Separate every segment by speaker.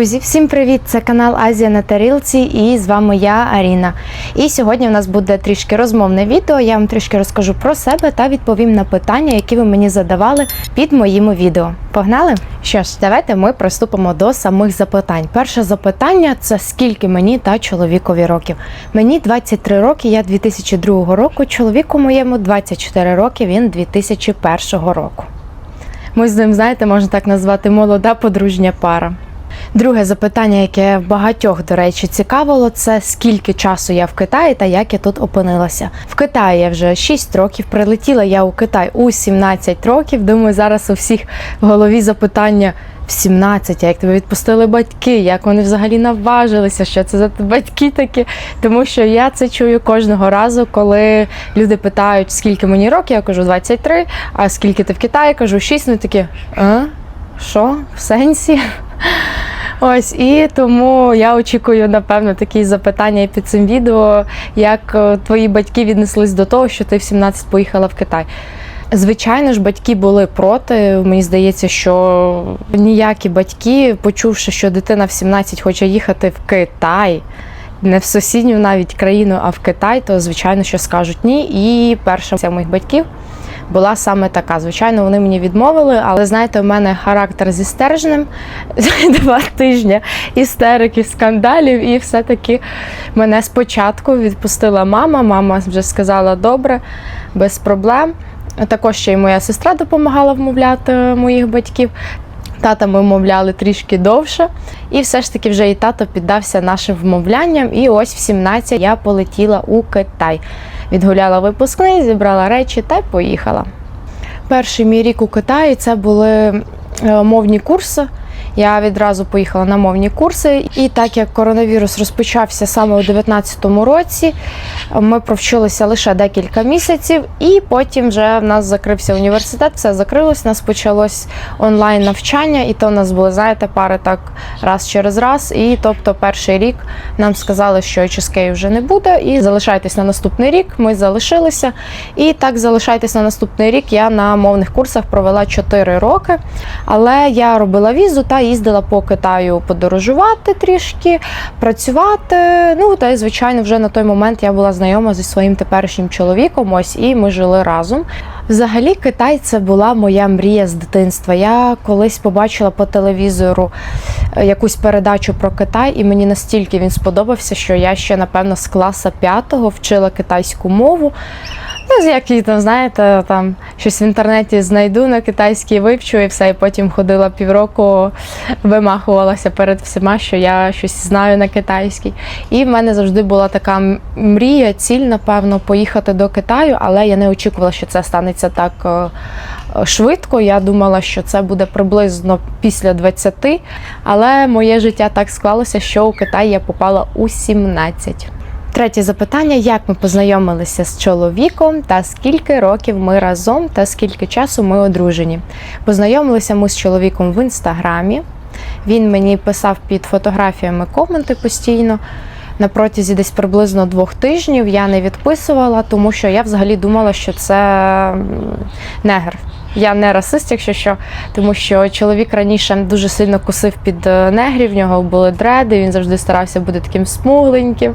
Speaker 1: Друзі, всім привіт! Це канал Азія на тарілці і з вами я, Аріна. І сьогодні в нас буде трішки розмовне відео. Я вам трішки розкажу про себе та відповім на питання, які ви мені задавали під моїми відео. Погнали? Що ж, давайте ми приступимо до самих запитань. Перше запитання це скільки мені та чоловікові років. Мені 23 роки, я 2002 року. Чоловіку моєму 24 роки, він 2001 року. Ми з ним, знаєте, можна так назвати молода подружня пара. Друге запитання, яке багатьох, до речі, цікавило, це скільки часу я в Китаї та як я тут опинилася. В Китаї я вже 6 років. Прилетіла я у Китай у 17 років. Думаю, зараз у всіх в голові запитання. В 17, а як тебе відпустили батьки, як вони взагалі наважилися, що це за батьки такі. Тому що я це чую кожного разу, коли люди питають, скільки мені років, я кажу 23, а скільки ти в Китаї, я кажу 6, вони такі, а? Що? В сенсі? Ось і тому я очікую, напевно, такі запитання і під цим відео, як е, твої батьки віднеслись до того, що ти в 17 поїхала в Китай. Звичайно ж, батьки були проти. Мені здається, що ніякі батьки, почувши, що дитина в 17 хоче їхати в Китай, не в сусідню навіть країну, а в Китай, то звичайно, що скажуть ні. І перша моїх батьків була саме така. Звичайно, вони мені відмовили, але знаєте, у мене характер зі стержнем два тижні істерики, скандалів, і все-таки мене спочатку відпустила мама. Мама вже сказала добре, без проблем. Також ще й моя сестра допомагала вмовляти моїх батьків. Тата ми вмовляли трішки довше, і все ж таки вже і тато піддався нашим вмовлянням. І ось в 17 я полетіла у Китай. Відгуляла випускний, зібрала речі та поїхала. Перший мій рік у Китаї це були е, мовні курси. Я відразу поїхала на мовні курси, і так як коронавірус розпочався саме у 2019 році, ми провчилися лише декілька місяців, і потім вже в нас закрився університет, все закрилось. У нас почалось онлайн навчання, і то у нас були, знаєте, пари так раз через раз. І тобто, перший рік нам сказали, що HSK вже не буде, і залишайтесь на наступний рік. Ми залишилися. І так залишайтесь на наступний рік. Я на мовних курсах провела 4 роки, але я робила візу та їздила по Китаю подорожувати трішки, працювати. Ну та й звичайно, вже на той момент я була знайома зі своїм теперішнім чоловіком. Ось і ми жили разом. Взагалі, Китай це була моя мрія з дитинства. Я колись побачила по телевізору е, якусь передачу про Китай, і мені настільки він сподобався, що я ще, напевно, з класа п'ятого вчила китайську мову. Ну, які там, знаєте, там щось в інтернеті знайду на китайській вивчу і все. І потім ходила півроку, вимахувалася перед всіма, що я щось знаю на китайській. І в мене завжди була така мрія, ціль, напевно, поїхати до Китаю, але я не очікувала, що це станеться так е, швидко. Я думала, що це буде приблизно після 20, але моє життя так склалося, що у Китай я попала у 17. Третє запитання: як ми познайомилися з чоловіком та скільки років ми разом, та скільки часу ми одружені? Познайомилися ми з чоловіком в інстаграмі. Він мені писав під фотографіями коменти постійно. На протязі десь приблизно двох тижнів я не відписувала, тому що я взагалі думала, що це негр. Я не расист, якщо що, тому що чоловік раніше дуже сильно кусив під е, негрів, в нього були дреди, він завжди старався бути таким смугленьким.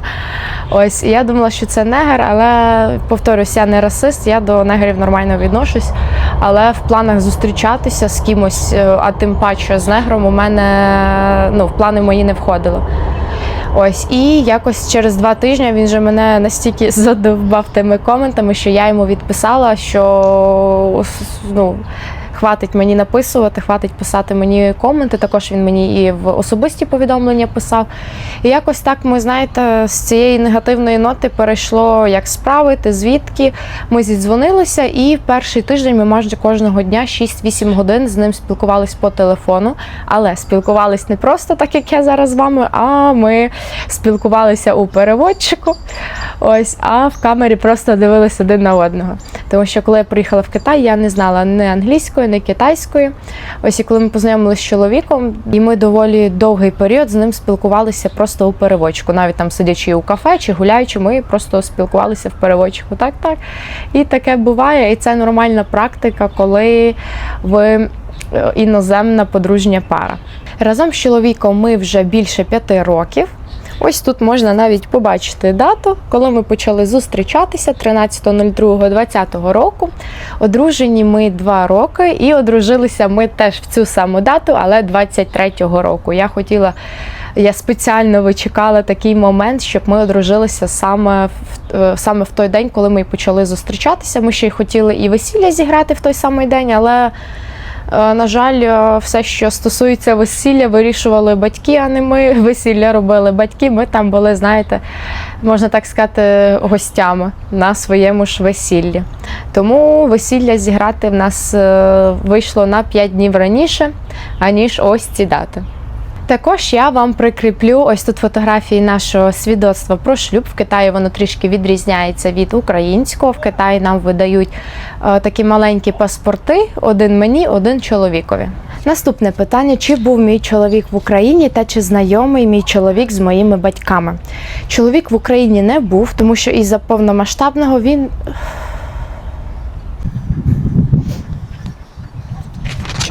Speaker 1: Ось і я думала, що це негр, але повторюсь, я не расист, я до негрів нормально відношусь. Але в планах зустрічатися з кимось, е, а тим паче з негром, у мене ну, в плани мої не входило. Ось і якось через два тижні він же мене настільки задовбав тими коментами, що я йому відписала, що ну. Хватить мені написувати, хватить писати мені коменти. Також він мені і в особисті повідомлення писав. І якось так ми, знаєте, з цієї негативної ноти перейшло, як справи, ти звідки. Ми зідзвонилися, і перший тиждень ми майже кожного дня 6-8 годин з ним спілкувались по телефону. Але спілкувались не просто так, як я зараз з вами, а ми спілкувалися у переводчику. Ось, а в камері просто дивилися один на одного. Тому що коли я приїхала в Китай, я не знала не англійської, не китайської. Ось і коли ми познайомилися з чоловіком, і ми доволі довгий період з ним спілкувалися просто у переводчику. Навіть там сидячи у кафе чи гуляючи, ми просто спілкувалися в переводчику. Так, так. І таке буває, і це нормальна практика, коли ви е, іноземна подружня пара. Разом з чоловіком ми вже більше п'яти років. Ось тут можна навіть побачити дату, коли ми почали зустрічатися 13.02.2020 року. Одружені ми два роки і одружилися ми теж в цю саму дату, але 23-го року. Я хотіла, я спеціально вичекала такий момент, щоб ми одружилися саме в, е, саме в той день, коли ми почали зустрічатися. Ми ще й хотіли і весілля зіграти в той самий день, але. Е, На жаль, е, все, що стосується весілля, вирішували батьки, а не ми. Весілля робили батьки. Ми там були, знаєте, можна так сказати, гостями на своєму ж весіллі. Тому весілля зіграти в нас е, вийшло на 5 днів раніше, аніж ось ці дати. Також я вам прикріплю ось тут фотографії нашого свідоцтва про шлюб. В Китаї воно трішки відрізняється від українського. В Китаї нам видають е, такі маленькі паспорти: один мені, один чоловікові. Наступне питання: чи був мій чоловік в Україні та чи знайомий мій чоловік з моїми батьками? Чоловік в Україні не був, тому що із-за повномасштабного він.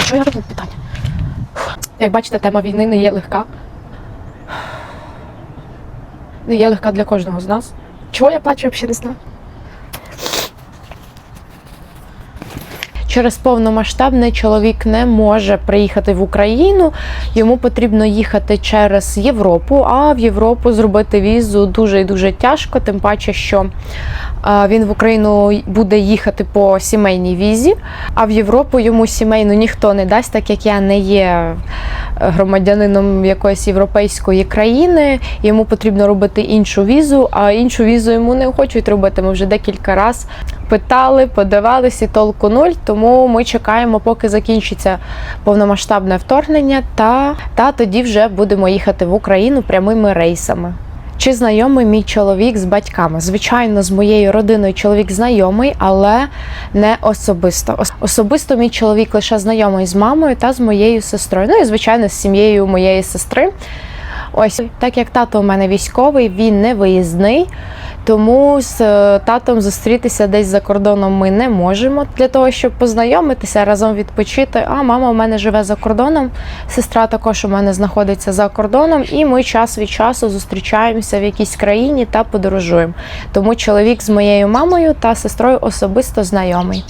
Speaker 1: Що я роблю питання? Як бачите, тема війни не є легка. Не є легка для кожного з нас. Чого я плачу, я взагалі не знаю. Через повномасштабне чоловік не може приїхати в Україну. Йому потрібно їхати через Європу, а в Європу зробити візу дуже і дуже тяжко, тим паче, що він в Україну буде їхати по сімейній візі, а в Європу йому сімейну ніхто не дасть, так як я не є громадянином якоїсь європейської країни. Йому потрібно робити іншу візу, а іншу візу йому не хочуть робити. Ми вже декілька разів питали, подавалися, толку нуль. Тому ми чекаємо, поки закінчиться повномасштабне вторгнення, та, та тоді вже будемо їхати в Україну прямими рейсами. Чи знайомий мій чоловік з батьками? Звичайно, з моєю родиною чоловік знайомий, але не особисто. Особисто мій чоловік лише знайомий з мамою та з моєю сестрою. Ну і звичайно, з сім'єю моєї сестри. Ось так як тато у мене військовий, він не виїзний, тому з е, татом зустрітися десь за кордоном ми не можемо для того, щоб познайомитися, разом відпочити. А мама у мене живе за кордоном, сестра також у мене знаходиться за кордоном, і ми час від часу зустрічаємося в якійсь країні та подорожуємо. Тому чоловік з моєю мамою та сестрою особисто знайомий.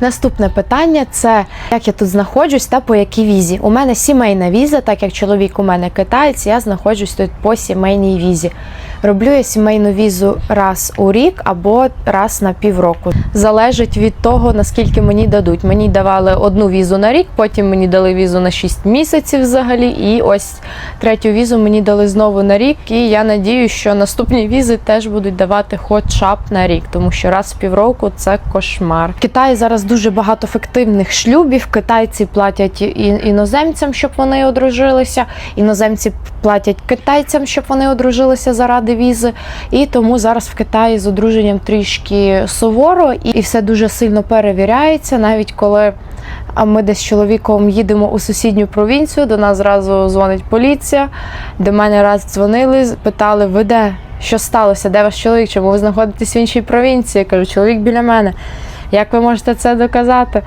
Speaker 1: Наступне питання це як я тут знаходжусь та по якій візі. У мене сімейна віза, так як чоловік у мене китаєць, я знаходжусь тут по сімейній візі. Роблю я сімейну візу раз у рік або раз на півроку. Залежить від того, наскільки мені дадуть. Мені давали одну візу на рік, потім мені дали візу на 6 місяців взагалі. І ось третю візу мені дали знову на рік. І я надію, що наступні візи теж будуть давати хоча б на рік, тому що раз в півроку це кошмар. В Китаї зараз дуже багато фіктивних шлюбів. Китайці платять іноземцям, щоб вони одружилися. Іноземці платять китайцям, щоб вони одружилися заради візи. І тому зараз в Китаї з одруженням трішки суворо і все дуже сильно перевіряється, навіть коли. А ми десь з чоловіком їдемо у сусідню провінцію, до нас зразу дзвонить поліція. До мене раз дзвонили, питали, ви де? Що сталося? Де ваш чоловік? Чому ви знаходитесь в іншій провінції? Я кажу, чоловік біля мене. Як ви можете це доказати?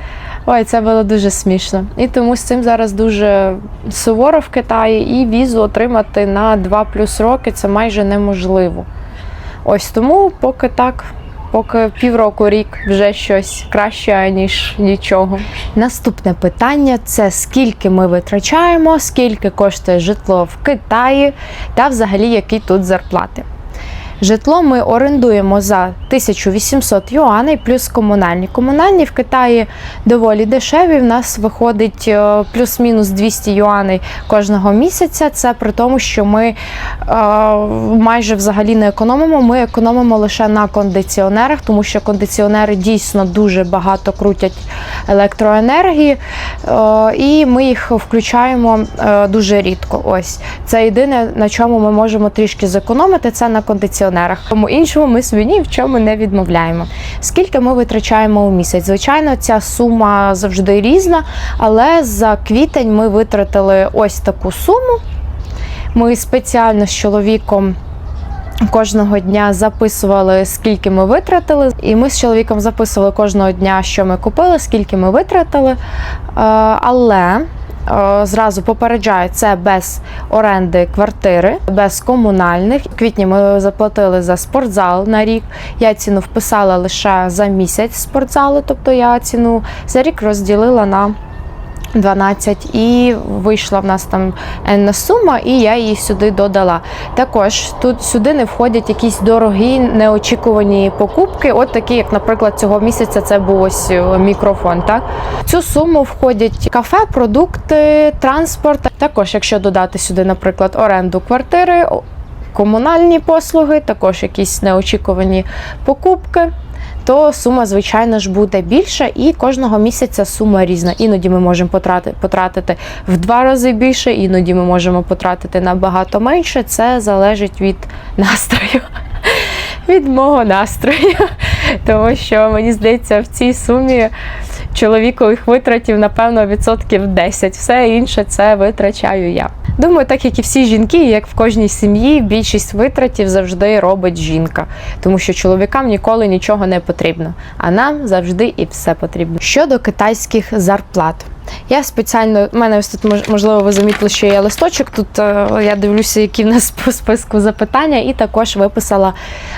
Speaker 1: Ой, це було дуже смішно. І тому з цим зараз дуже суворо в Китаї, і візу отримати на 2 плюс роки це майже неможливо. Ось тому поки так. Поки півроку рік вже щось краще, ніж нічого. Наступне питання це скільки ми витрачаємо, скільки коштує житло в Китаї та взагалі які тут зарплати. Житло ми орендуємо за 1800 юаней плюс комунальні. Комунальні в Китаї доволі дешеві. В нас виходить е, плюс-мінус 200 юаней кожного місяця. Це при тому, що ми е, майже взагалі не економимо. Ми економимо лише на кондиціонерах, тому що кондиціонери дійсно дуже багато крутять електроенергії, е, і ми їх включаємо дуже рідко. Ось це єдине, на чому ми можемо трішки зекономити, це на кондиціонерах. Тому іншому ми собі ні в чому не відмовляємо. Скільки ми витрачаємо у місяць? Звичайно, ця сума завжди різна, але за квітень ми витратили ось таку суму. Ми спеціально з чоловіком Кожного дня записували, скільки ми витратили, і ми з чоловіком записували кожного дня, що ми купили, скільки ми витратили. Е, Але зразу попереджаю, це без оренди квартири, без комунальних. В квітні ми заплатили за спортзал на рік. Я ціну вписала лише за місяць спортзалу, тобто я ціну за рік розділила на 12 і вийшла в нас там енна сума, і я її сюди додала. Також тут сюди не входять якісь дорогі неочікувані покупки, от такі, як, наприклад, цього місяця це був ось е, мікрофон. Так? В цю суму входять кафе, продукти, транспорт. Також, якщо додати сюди, наприклад, оренду квартири, комунальні послуги, також якісь неочікувані покупки то сума, звичайно ж, буде більша, і кожного місяця сума різна. Іноді ми можемо потрати- потратити в два рази більше, іноді ми можемо потратити набагато менше. Це залежить від настрою. Від мого настрою. Тому що мені здається, в цій сумі чоловікових витратів, напевно, відсотків 10. Все інше це витрачаю я. Думаю, так як і всі жінки, як в кожній сім'ї, більшість витратів завжди робить жінка, тому що чоловікам ніколи нічого не потрібно, а нам завжди і все потрібно. Щодо китайських зарплат. Я спеціально, в мене ось тут можливо ви замітили, що є листочок. Тут е, я дивлюся, які в нас по списку запитання, і також виписала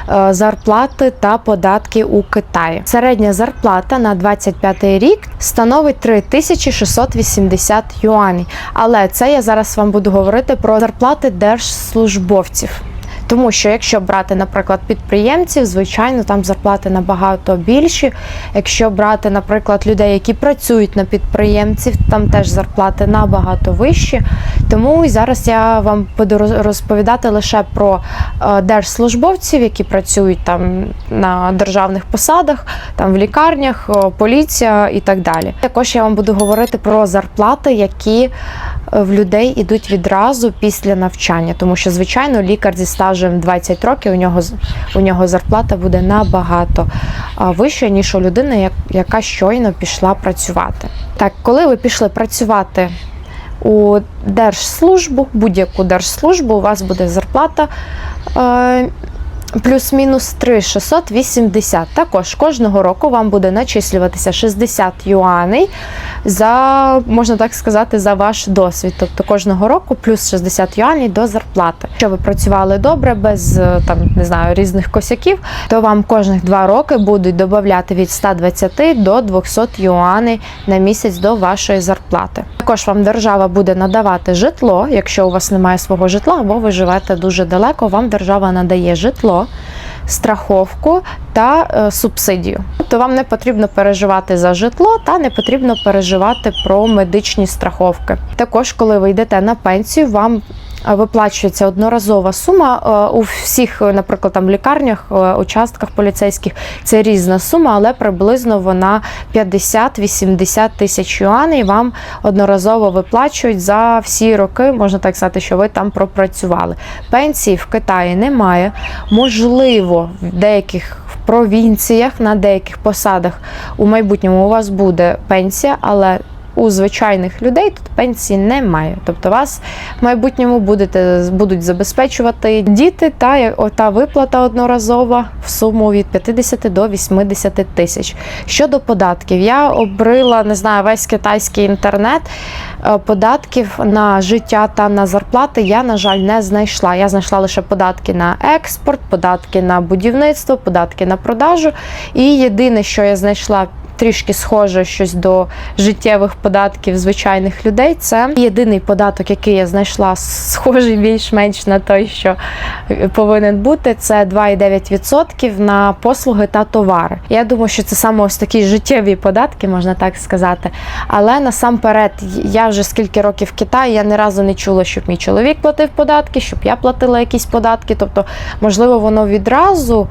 Speaker 1: е, зарплати та податки у Китаї. Середня зарплата на 25 рік становить 3680 юаней. Але це я зараз вам буду говорити про зарплати держслужбовців. Тому що якщо брати, наприклад, підприємців, звичайно, там зарплати набагато більші. Якщо брати, наприклад, людей, які працюють на підприємців, там теж зарплати набагато вищі. Тому зараз я вам буду розповідати лише про е, держслужбовців, які працюють там на державних посадах, там в лікарнях, поліція і так далі. Також я вам буду говорити про зарплати, які е, в людей ідуть відразу після навчання, тому що звичайно лікар зі стажем 20 років у нього у нього зарплата буде набагато вища, ніж у людини, як- яка щойно пішла працювати. Так, коли ви пішли працювати у держслужбу, будь-яку держслужбу, у вас буде зарплата. Е, Плюс-мінус 3 680. Також кожного року вам буде начислюватися 60 юаней за, можна так сказати, за ваш досвід. Тобто кожного року плюс 60 юаней до зарплати. Якщо ви працювали добре, без е, там не знаю різних косяків, то вам кожних два роки будуть додати від 120 до 200 юаней на місяць до вашої зарплати. Також вам держава буде надавати житло, якщо у вас немає свого житла, або ви живете дуже далеко, вам держава надає житло, страховку та е, субсидію. Тобто вам не потрібно переживати за житло та не потрібно переживати про медичні страховки. Також, коли ви йдете на пенсію, вам виплачується одноразова сума е, у всіх, е, наприклад, там лікарнях, е, участках поліцейських. Це різна сума, але приблизно вона 50-80 тисяч юаней вам одноразово виплачують за всі роки. Можна так сказати, що ви там пропрацювали. Пенсії в Китаї немає. Можливо, в деяких провінціях на деяких посадах у майбутньому у вас буде пенсія, але у звичайних людей тут пенсії немає. Тобто вас в майбутньому будете, будуть забезпечувати діти та та виплата одноразова в суму від 50 до 80 тисяч. Щодо податків, я обрила, не знаю, весь китайський інтернет. Е, Податків на життя та на зарплати я, на жаль, не знайшла. Я знайшла лише податки на експорт, податки на будівництво, податки на продажу. І єдине, що я знайшла. Трішки схоже щось до життєвих податків звичайних людей. Це єдиний податок, який я знайшла, схожий більш-менш на той, що е, повинен бути. Це 2,9% на послуги та товари. Я думаю, що це саме ось такі життєві податки, можна так сказати. Але насамперед, я вже скільки років в Китаї, я ні разу не чула, щоб мій чоловік платив податки, щоб я платила якісь податки. Тобто, можливо, воно відразу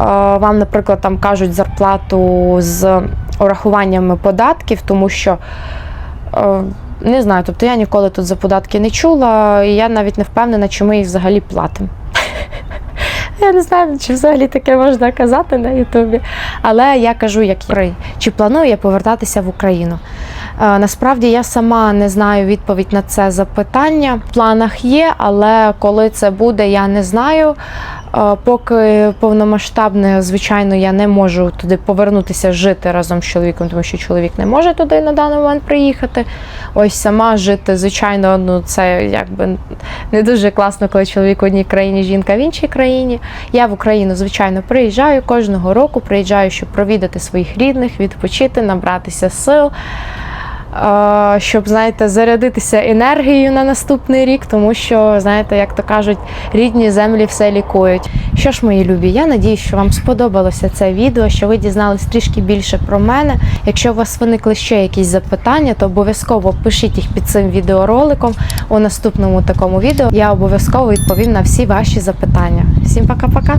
Speaker 1: е, вам, наприклад, там кажуть зарплату з урахуваннями податків, тому що. е, Не знаю, тобто я ніколи тут за податки не чула, і я навіть не впевнена, чи ми їх взагалі платимо. Я не знаю, чи взагалі таке можна казати на Ютубі. Але я кажу, як є. Чи планую я повертатися в Україну? Е, Насправді я сама не знаю відповідь на це запитання. В планах є, але коли це буде, я не знаю. Поки повномасштабне, звичайно, я не можу туди повернутися жити разом з чоловіком, тому що чоловік не може туди на даний момент приїхати. Ось сама жити, звичайно, ну це якби не дуже класно, коли чоловік в одній країні, жінка в іншій країні. Я в Україну, звичайно, приїжджаю кожного року, приїжджаю, щоб провідати своїх рідних, відпочити, набратися сил. Щоб, знаєте, зарядитися енергією на наступний рік, тому що, знаєте, як то кажуть, рідні землі все лікують. Що ж, мої любі, я надію, що вам сподобалося це відео, що ви дізнались трішки більше про мене. Якщо у вас виникли ще якісь запитання, то обов'язково пишіть їх під цим відеороликом у наступному такому відео. Я обов'язково відповім на всі ваші запитання. Всім пока-пока!